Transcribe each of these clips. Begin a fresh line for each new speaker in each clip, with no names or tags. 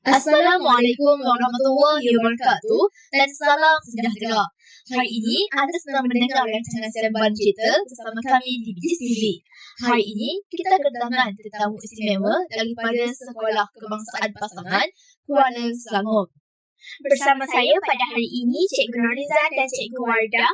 Assalamualaikum warahmatullahi wabarakatuh dan salam sejahtera. Hari ini anda sedang mendengar rancangan Semban Cerita bersama kami di Bijis TV. Hari ini kita kedatangan tetamu istimewa daripada Sekolah Kebangsaan Pasangan Kuala Selangor.
Bersama saya pada hari ini Cikgu Norizan dan Cikgu Wardah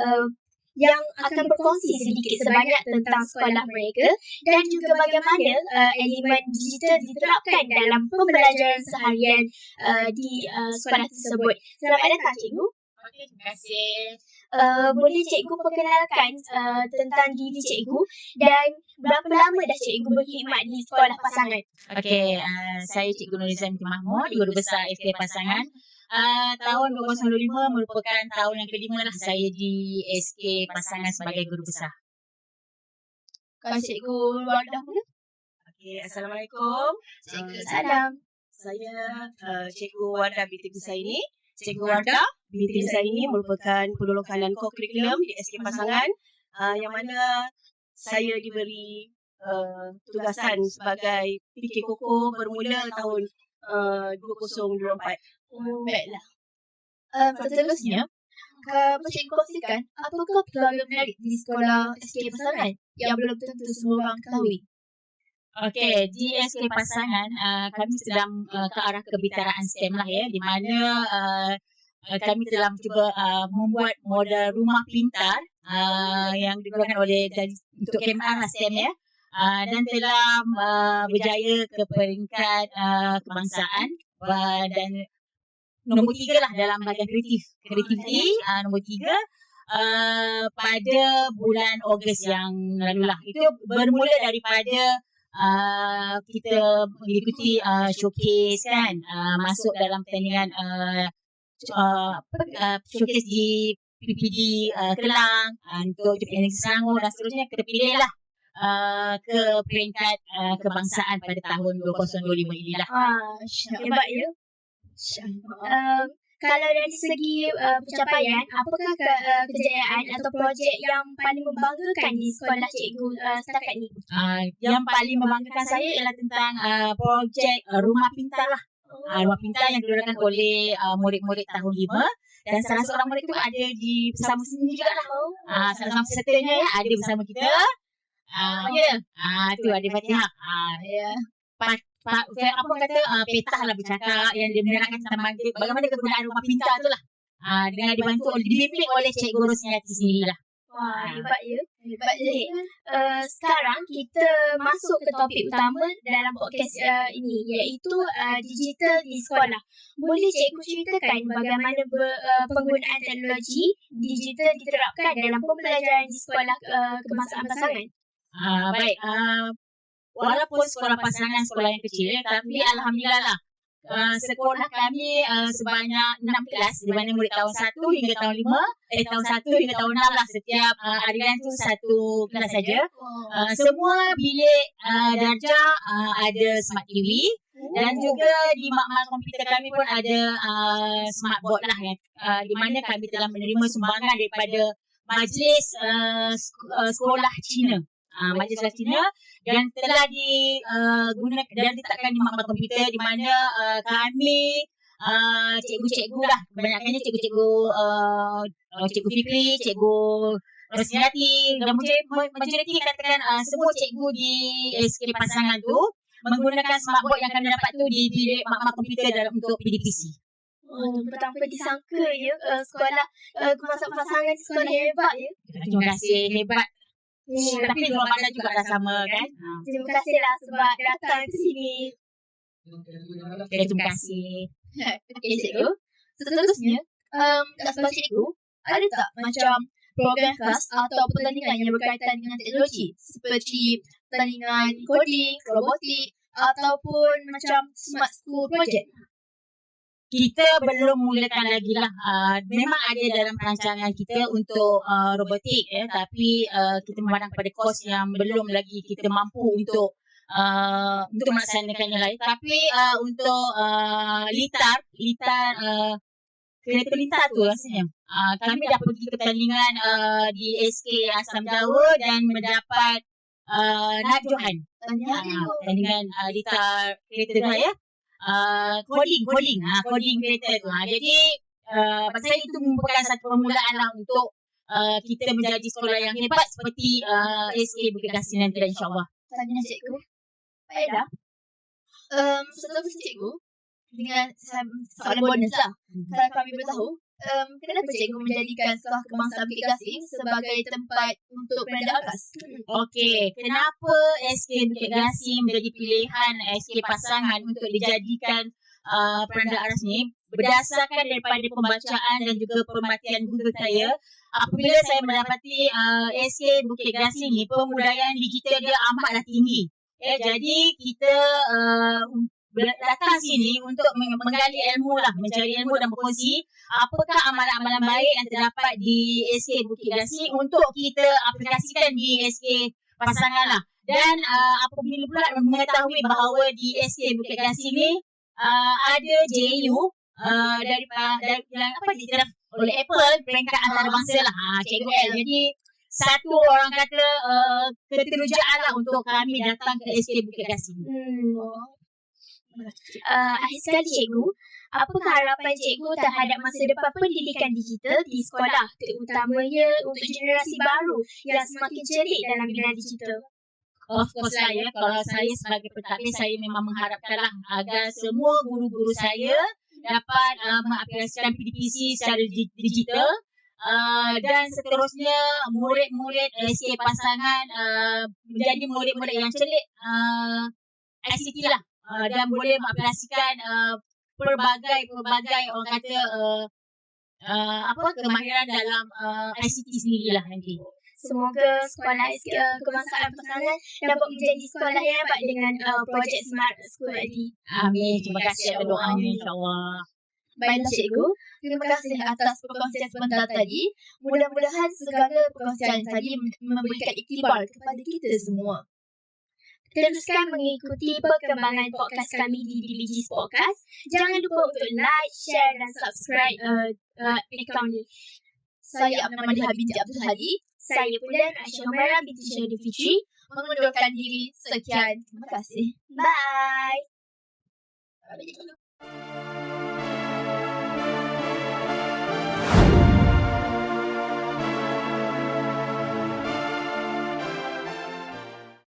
uh, yang akan berkongsi sedikit sebanyak tentang sekolah mereka dan juga bagaimana uh, elemen digital diterapkan dalam pembelajaran seharian uh, di uh, sekolah tersebut. Selamat datang Cikgu.
Okey, terima kasih.
Uh, boleh Cikgu perkenalkan uh, tentang diri Cikgu dan berapa lama dah Cikgu berkhidmat di sekolah pasangan?
Okey, uh, saya Cikgu Nurizan binti Mahmud, Guru Besar FK Pasangan. Uh, tahun 2025 merupakan tahun yang kelima lah saya di SK Pasangan sebagai Guru Besar.
Kalau Cikgu Wardah pula?
Okay, Assalamualaikum.
Cikgu
Uh,
Salam.
Saya uh, Cikgu Wardah binti Gusaini. Cikgu Wardah binti Gusaini merupakan penolong kanan co-curriculum di SK Pasangan uh, yang mana saya diberi uh, tugasan sebagai PK Koko bermula tahun uh, 2024.
Baiklah. Um, seterusnya, Kak Cikgu kongsikan apakah keluarga menarik di sekolah SK Pasangan yang belum tentu semua orang ketahui.
Okey, di SK Pasangan uh, kami sedang uh, ke arah kebitaraan STEM lah ya, di mana uh, uh, kami telah cuba uh, membuat model rumah pintar uh, yang dikeluarkan oleh dari untuk KMR lah STEM ya. Uh, dan telah uh, berjaya ke peringkat uh, kebangsaan uh, dan nombor tiga lah dalam bahagian kreatif. Kreativiti uh, nombor tiga uh, pada bulan Ogos yang lalu lah. Itu bermula daripada uh, kita mengikuti uh, showcase kan. Uh, masuk dalam pertandingan uh, uh, showcase di PPD uh, Kelang uh, untuk JPN Selangor dan seterusnya kita pilih lah uh, ke peringkat uh, kebangsaan pada tahun 2025 inilah.
Ah, hebat ya. Uh, kalau dari segi uh, pencapaian, apakah ke, uh, kejayaan atau projek yang paling membanggakan di sekolah cikgu uh, setakat ni?
Uh, yang paling membanggakan saya ialah tentang uh, projek uh, rumah pintar lah. Uh, rumah pintar yang dilakukan oleh uh, murid-murid tahun 5 dan salah seorang murid tu ada di bersama sini juga lah. Uh, salah seorang pesertanya ya ada bersama kita. Ya, yeah. uh, tu ada Fatihah. Uh,
Ya.
pa, pa, apa kata uh, petah lah bercakap yang dia menerangkan tentang baga- bagaimana kegunaan rumah pintar tu lah. Uh, dengan dibantu oleh dibimbing oleh Cikgu Rosniati sendiri lah.
Wah, hebat ya.
Hebat
Jadi, uh, sekarang kita masuk ke topik utama dalam podcast uh, ini iaitu uh, digital di sekolah. Boleh cikgu ceritakan bagaimana ber, uh, penggunaan teknologi digital diterapkan dalam pembelajaran di sekolah uh, kebangsaan pasangan?
Uh, baik, uh, walaupun sekolah pasangan sekolah yang kecil tapi alhamdulillah lah uh, sekolah kami uh, sebanyak 6 kelas di mana murid tahun 1 hingga tahun 5 eh tahun 1 hingga tahun 6 lah setiap uh, aliran tu satu kelas saja. Uh, semua bilik uh, darjah uh, ada smart TV dan juga di makmal komputer kami pun ada uh, smart board lah yang uh, di mana kami telah menerima sumbangan daripada majlis uh, sekolah Cina uh, majlis Cina dan telah digunakan dan diletakkan di makmal komputer di mana uh, kami uh, cikgu-cikgu lah kebanyakannya cikgu-cikgu uh, uh, cikgu Fikri, cikgu Rosniati dan majoriti katakan uh, semua cikgu di SK pasangan tu menggunakan smartboard yang kami dapat tu di bilik makmal komputer dalam untuk PDPC.
Oh, betapa disangka ya uh, sekolah uh, kebangsaan pasangan sekolah hebat ya.
Terima kasih hebat.
Hmm.
Tapi luar bandar juga dah sama kan. Ha.
Terima kasihlah sebab datang ke sini.
Okay, terima kasih.
Okey, cikgu. Seterusnya, um, tak sebab cikgu, ada tak macam program khas atau pertandingan yang berkaitan dengan teknologi seperti pertandingan coding, robotik ataupun macam smart school project?
Kita belum mulakan lagi lah. Uh, memang ada dalam rancangan kita untuk uh, robotik ya, tapi uh, kita memandang pada kos yang belum lagi kita mampu untuk uh, untuk melaksanakan yang lain. Tapi uh, untuk uh, litar, litar uh, kereta litar tu rasanya. Uh, kami dah pergi ke pertandingan uh, di SK Asam Jawa dan mendapat uh, naik Johan.
Tanya
Ah, pertandingan uh, litar kereta dua ya. Uh, coding, coding, ha, coding creator tu. Ha. Jadi uh, saya itu merupakan satu permulaan lah untuk uh, kita menjadi sekolah yang hebat seperti uh, SK Bukit Kasih nanti lah insyaAllah.
Tanya cikgu. Pak Eda. Um, setahu cikgu, dengan soalan bonus lah. Kalau kami boleh tahu, um, kenapa cikgu menjadikan sekolah kebangsaan Bukit Gasing sebagai tempat untuk penanda alkas?
Okey, kenapa SK Bukit Gasing menjadi pilihan SK pasangan untuk dijadikan uh, peranda aras ni berdasarkan daripada pembacaan dan juga permatian Google saya apabila saya mendapati uh, SK Bukit Gasing ni pembudayaan digital dia amatlah tinggi. Eh, jadi kita uh, datang sini untuk meng- menggali ilmu lah, mencari ilmu dan berkongsi apakah amalan-amalan baik yang terdapat di SK Bukit Gasing untuk kita aplikasikan di SK pasangan lah. Dan uh, apabila pula mengetahui bahawa di SK Bukit Gasing ni uh, ada JU uh, dari, dari yang apa diterap oleh Apple peringkat antarabangsa lah. Ha, Cikgu L. Jadi satu orang kata uh, keterujaan lah untuk kami datang ke SK Bukit Gasing.
Hmm. Uh, akhir sekali cikgu, apakah harapan cikgu terhadap masa depan pendidikan digital di sekolah? terutamanya untuk generasi baru yang semakin celik dalam bidang digital?
Of course lah ya, kalau saya sebagai pentadbir saya memang mengharapkanlah agar semua guru-guru saya dapat uh, mengaplikasikan PDPC secara di- digital uh, dan seterusnya murid-murid SK pasangan uh, menjadi murid-murid yang celik uh, ICT lah uh, dan boleh mengaplikasikan uh, pelbagai-pelbagai orang kata uh, uh, apa kemahiran dalam uh, ICT sendirilah nanti.
Semoga sekolah uh, kebangsaan pasangan dapat menjadi sekolah yang hebat dengan uh, projek Smart School ID.
Amin. Terima kasih atas doanya insyaAllah.
Baiklah cikgu, terima kasih atas perkongsian sebentar tadi. Mudah-mudahan segala perkongsian tadi mem- memberikan iktibar kepada kita semua.
Teruskan mengikuti perkembangan podcast kami di DBG's Podcast. Jangan lupa untuk like, share dan subscribe uh, uh, akaun ni.
Saya Amna Madiha binti Abdul Hadi
Saya pula Aisyah Humaira binti Syahdu Fitri.
mengundurkan diri. Sekian. Terima kasih.
Bye.